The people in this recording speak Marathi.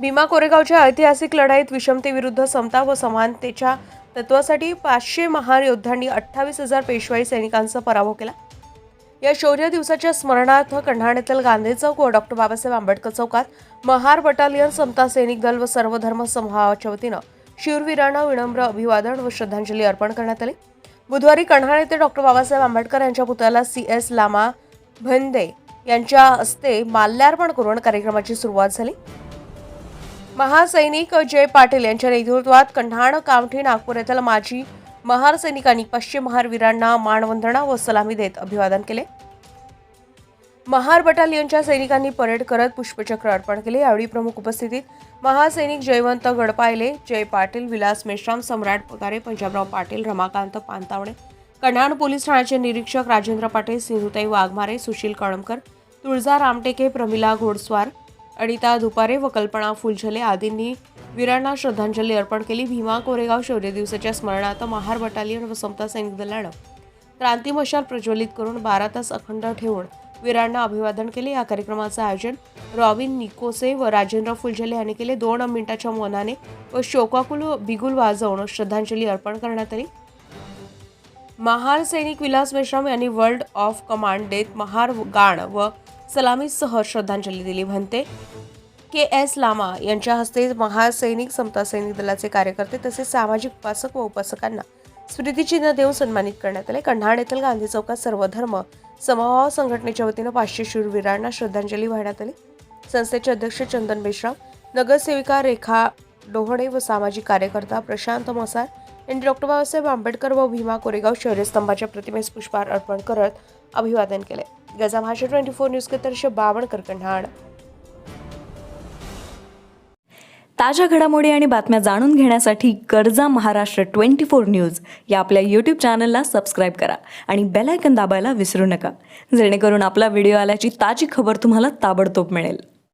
भीमा कोरेगावच्या ऐतिहासिक लढाईत विषमतेविरुद्ध समता व समानतेच्या तत्वासाठी पाचशे महान योद्धांनी अठ्ठावीस हजार पेशवाई सैनिकांचा पराभव केला. या शौर्य दिवसाच्या स्मरणार्थ कन्हाण गांधी चौक व डॉक्टर बाबासाहेब आंबेडकर चौकात महार बटालियन समता सैनिक दल व सर्वधर्म समूहाच्या वतीनं शिरवीरानं विनम्र अभिवादन व श्रद्धांजली अर्पण करण्यात आली. बुधवारी कन्हाळ येथे डॉक्टर बाबासाहेब आंबेडकर यांच्या पुतळ्याला सी एस लामा भंदे यांच्या हस्ते माल्यार्पण करून कार्यक्रमाची सुरुवात झाली. महासैनिक जय पाटील यांच्या नेतृत्वात कंढाण कामठी नागपूर येथील माजी महार सैनिकांनी पश्चिम महारवीरांना मानवंदना व सलामी देत अभिवादन केले. महार बटालियनच्या सैनिकांनी परेड करत पुष्पचक्र अर्पण केले. यावेळी प्रमुख उपस्थितीत महासैनिक जयवंत गडपायले जय पाटील विलास मेश्राम सम्राट पगारे पंजाबराव पाटील रमाकांत पानतावणे कन्हाण पोलीस ठाण्याचे निरीक्षक राजेंद्र पाटील सिंधुताई वाघमारे सुशील कळमकर तुळजा रामटेके प्रमिला घोडस्वार अनिता दुपारे व कल्पना फुलझले आदींनी वीरांना श्रद्धांजली अर्पण केली. भीमा कोरेगाव शौर्य दिवसाच्या स्मरणार्थ महार बटालियन व समता सैनिक दलानं क्रांती मशाल प्रज्वलित करून बारा तास अखंड ठेवून वीरांना अभिवादन केले. या कार्यक्रमाचं आयोजन रॉबिन निकोसे व राजेंद्र फुलझले यांनी केले. दोन मिनिटाच्या मौनाने व शोकाकुल बिगुल वाजवून श्रद्धांजली अर्पण करण्यात आली. महार सैनिक विलास मेश्राम यांनी वर्ल्ड ऑफ कमांड देत महार गाण व सलामीसह श्रद्धांजली दिली म्हणते. के एस लामा यांच्या हस्ते महासैनिक समता सैनिक दलाचे कार्यकर्ते तसेच सामाजिक उपासक व उपासकांना स्मृतिचिन्ह देऊन सन्मानित करण्यात आले. कन्हाड येथील गांधी चौकात सर्वधर्म समभाव संघटनेच्या वतीनं पाचशे शूरवीरांना श्रद्धांजली वाहण्यात आली. संस्थेचे अध्यक्ष चंदन मेश्राम नगरसेविका रेखा डोहणे व सामाजिक कार्यकर्ता प्रशांत मसार यांनी डॉक्टर बाबासाहेब आंबेडकर व भीमा कोरेगाव शौर्यस्तंभाच्या प्रतिमेस पुष्पहार अर्पण करत अभिवादन केले. गजा भाषा ट्वेंटी फोर न्यूज के तर्श बावणकर कन्हाड. ताज्या घडामोडी आणि बातम्या जाणून घेण्यासाठी गरजा महाराष्ट्र ट्वेंटी फोर न्यूज या आपल्या यूट्यूब चॅनलला सबस्क्राईब करा आणि बेलायकन दाबायला विसरू नका. जेणेकरून आपला व्हिडिओ आल्याची ताजी खबर तुम्हाला ताबडतोब मिळेल.